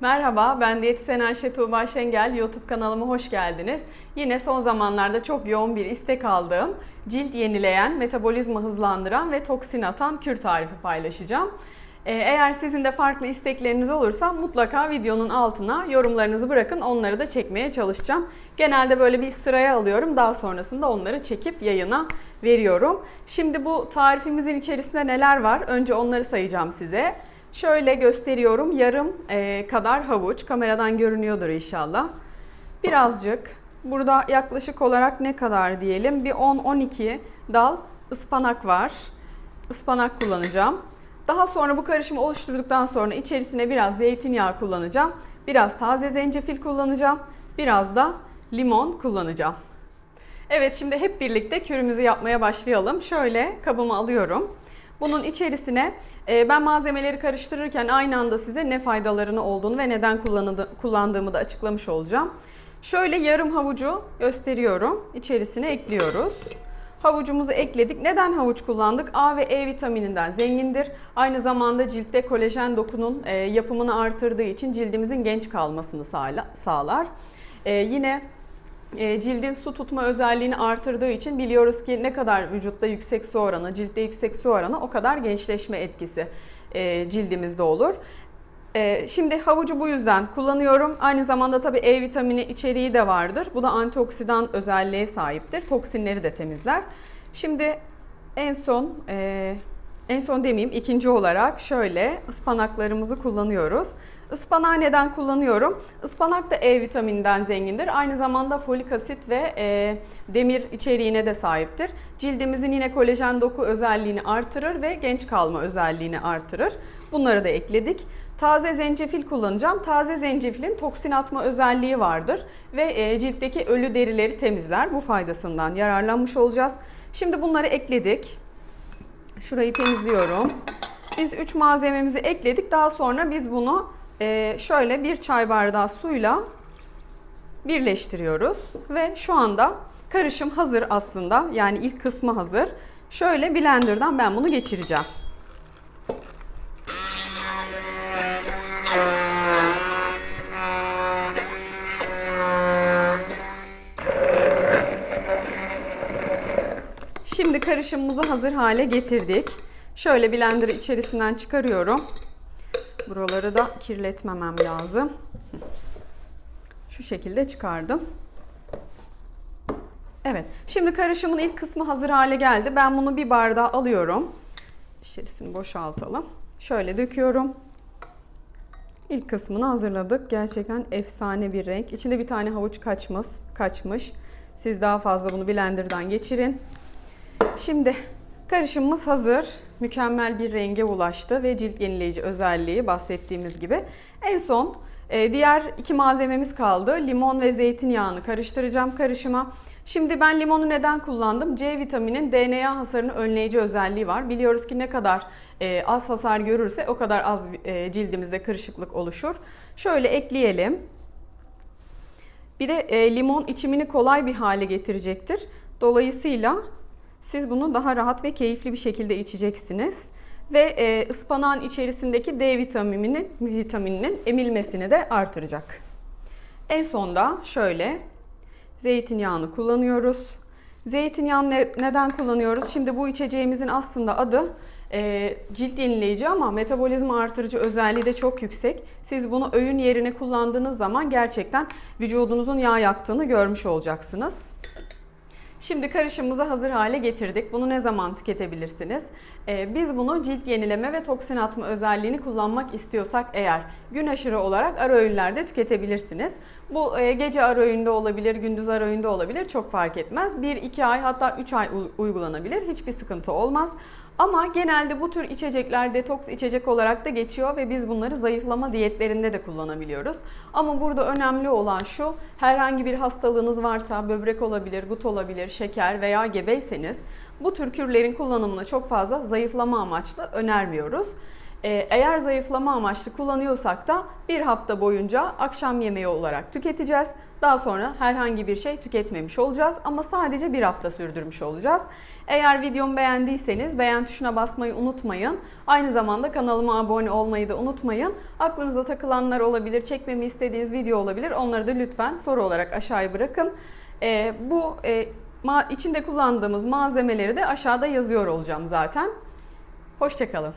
Merhaba, ben diyetisyen Ayşe Tuğba Şengel. YouTube kanalıma hoş geldiniz. Yine son zamanlarda çok yoğun bir istek aldığım cilt yenileyen, metabolizma hızlandıran ve toksin atan kür tarifi paylaşacağım. Ee, Eğer sizin de farklı istekleriniz olursa mutlaka videonun altına yorumlarınızı bırakın. Onları da çekmeye çalışacağım. Genelde böyle bir sıraya alıyorum. Daha sonrasında onları çekip yayına veriyorum. Şimdi bu tarifimizin içerisinde neler var? Önce onları sayacağım size. Şöyle gösteriyorum. Yarım e, kadar havuç. Kameradan görünüyordur inşallah. Birazcık. Burada yaklaşık olarak ne kadar diyelim? Bir 10-12 dal ıspanak var. Ispanak kullanacağım. Daha sonra bu karışımı oluşturduktan sonra içerisine biraz zeytinyağı kullanacağım. Biraz taze zencefil kullanacağım. Biraz da limon kullanacağım. Evet şimdi hep birlikte kürümüzü yapmaya başlayalım. Şöyle kabımı alıyorum. Bunun içerisine e, ben malzemeleri karıştırırken aynı anda size ne faydalarını olduğunu ve neden kullandığımı da açıklamış olacağım. Şöyle yarım havucu gösteriyorum. İçerisine ekliyoruz. Havucumuzu ekledik. Neden havuç kullandık? A ve E vitamininden zengindir. Aynı zamanda ciltte kolajen dokunun e, yapımını artırdığı için cildimizin genç kalmasını sağla- sağlar. E, yine cildin su tutma özelliğini artırdığı için biliyoruz ki ne kadar vücutta yüksek su oranı, ciltte yüksek su oranı o kadar gençleşme etkisi e, cildimizde olur. E, Şimdi havucu bu yüzden kullanıyorum. Aynı zamanda tabii E vitamini içeriği de vardır. Bu da antioksidan özelliğe sahiptir. Toksinleri de temizler. Şimdi en son e, en son demeyeyim ikinci olarak şöyle ıspanaklarımızı kullanıyoruz. Ispanağı neden kullanıyorum? Ispanak da E vitamininden zengindir. Aynı zamanda folik asit ve e, demir içeriğine de sahiptir. Cildimizin yine kolajen doku özelliğini artırır ve genç kalma özelliğini artırır. Bunları da ekledik. Taze zencefil kullanacağım. Taze zencefilin toksin atma özelliği vardır ve e, ciltteki ölü derileri temizler. Bu faydasından yararlanmış olacağız. Şimdi bunları ekledik. Şurayı temizliyorum. Biz 3 malzememizi ekledik. Daha sonra biz bunu e, şöyle bir çay bardağı suyla birleştiriyoruz. Ve şu anda karışım hazır aslında. Yani ilk kısmı hazır. Şöyle blenderdan ben bunu geçireceğim. Şimdi karışımımızı hazır hale getirdik. Şöyle blenderı içerisinden çıkarıyorum. Buraları da kirletmemem lazım. Şu şekilde çıkardım. Evet. Şimdi karışımın ilk kısmı hazır hale geldi. Ben bunu bir bardağa alıyorum. İçerisini boşaltalım. Şöyle döküyorum. İlk kısmını hazırladık. Gerçekten efsane bir renk. İçinde bir tane havuç kaçmış. kaçmış. Siz daha fazla bunu blenderdan geçirin. Şimdi karışımımız hazır. Mükemmel bir renge ulaştı ve cilt yenileyici özelliği bahsettiğimiz gibi. En son e, diğer iki malzememiz kaldı. Limon ve zeytinyağını karıştıracağım karışıma. Şimdi ben limonu neden kullandım? C vitaminin DNA hasarını önleyici özelliği var. Biliyoruz ki ne kadar e, az hasar görürse o kadar az e, cildimizde kırışıklık oluşur. Şöyle ekleyelim. Bir de limon içimini kolay bir hale getirecektir. Dolayısıyla siz bunu daha rahat ve keyifli bir şekilde içeceksiniz. Ve e, ıspanağın içerisindeki D vitamininin, vitamininin emilmesini de artıracak. En sonda şöyle zeytinyağını kullanıyoruz. Zeytinyağını ne- neden kullanıyoruz? Şimdi bu içeceğimizin aslında adı e, cilt yenileyici ama metabolizma artırıcı özelliği de çok yüksek. Siz bunu öğün yerine kullandığınız zaman gerçekten vücudunuzun yağ yaktığını görmüş olacaksınız. Şimdi karışımımızı hazır hale getirdik. Bunu ne zaman tüketebilirsiniz? Ee, biz bunu cilt yenileme ve toksin atma özelliğini kullanmak istiyorsak eğer gün aşırı olarak ara öğünlerde tüketebilirsiniz. Bu e, gece ara öğünde olabilir, gündüz ara öğünde olabilir çok fark etmez. 1-2 ay hatta 3 ay uygulanabilir. Hiçbir sıkıntı olmaz. Ama genelde bu tür içecekler detoks içecek olarak da geçiyor ve biz bunları zayıflama diyetlerinde de kullanabiliyoruz. Ama burada önemli olan şu, herhangi bir hastalığınız varsa böbrek olabilir, gut olabilir, şeker veya gebeyseniz bu tür kürlerin kullanımını çok fazla zayıflama amaçlı önermiyoruz. Ee, eğer zayıflama amaçlı kullanıyorsak da bir hafta boyunca akşam yemeği olarak tüketeceğiz. Daha sonra herhangi bir şey tüketmemiş olacağız ama sadece bir hafta sürdürmüş olacağız. Eğer videomu beğendiyseniz beğen tuşuna basmayı unutmayın. Aynı zamanda kanalıma abone olmayı da unutmayın. Aklınıza takılanlar olabilir, çekmemi istediğiniz video olabilir. Onları da lütfen soru olarak aşağıya bırakın. Ee, bu e, ma- içinde kullandığımız malzemeleri de aşağıda yazıyor olacağım zaten. Hoşçakalın.